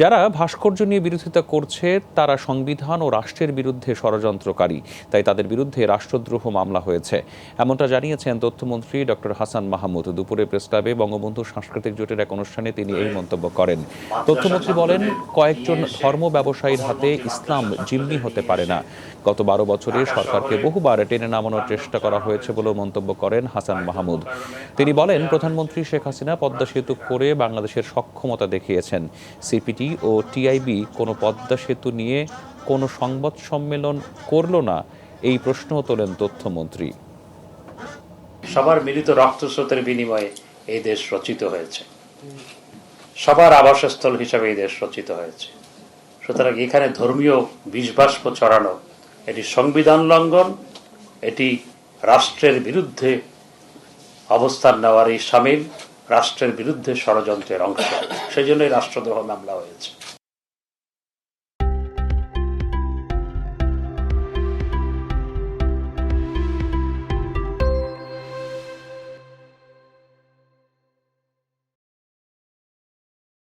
যারা ভাস্কর্য নিয়ে বিরোধিতা করছে, তারা সংবিধান ও রাষ্ট্রের বিরুদ্ধে ষড়যন্ত্রকারী, তাই তাদের বিরুদ্ধে রাষ্ট্রদ্রোহ মামলা হয়েছে। এমনটা জানিয়েছেন তথ্যমন্ত্রী ডক্টর হাসান মাহমুদ। দুপুরে প্রেস ক্লাবে বঙ্গবন্ধু সাংস্কৃতিক জোটের এক অনুষ্ঠানে তিনি এই মন্তব্য করেন। তথ্যমন্ত্রী বলেন, কয়েকজন ধর্ম ব্যবসায়ীর হাতে ইসলাম জিম্মি হতে পারে না। গত বারো বছরে সরকারকে বহুবার টেনে নামানোর চেষ্টা করা হয়েছে বলেও মন্তব্য করেন হাসান মাহমুদ। তিনি বলেন, প্রধানমন্ত্রী শেখ হাসিনা পদ্মা সেতু করে বাংলাদেশের সক্ষমতা দেখিয়েছেন। সিপিটি ও টিআইবি কোনো পদ্মা সেতু নিয়ে কোনো সংবাদ সম্মেলন করল না? এই প্রশ্নও তোলেন তথ্যমন্ত্রী। সবার মিলিত রক্তস্রোতের বিনিময়ে এই দেশ রচিত হয়েছে। সবার আবাসস্থল হিসাবে এই দেশ রচিত হয়েছে। সুতরাং এখানে ধর্মীয় বিষবাষ্প ছড়ানো, এটি সংবিধান লঙ্ঘন, এটি রাষ্ট্রের বিরুদ্ধে অবস্থান নেওয়ারই সামিল। রাষ্ট্রের বিরুদ্ধে ষড়যন্ত্রের অংশ। সেই জন্যই রাষ্ট্রদ্রোহ মামলা হয়েছে।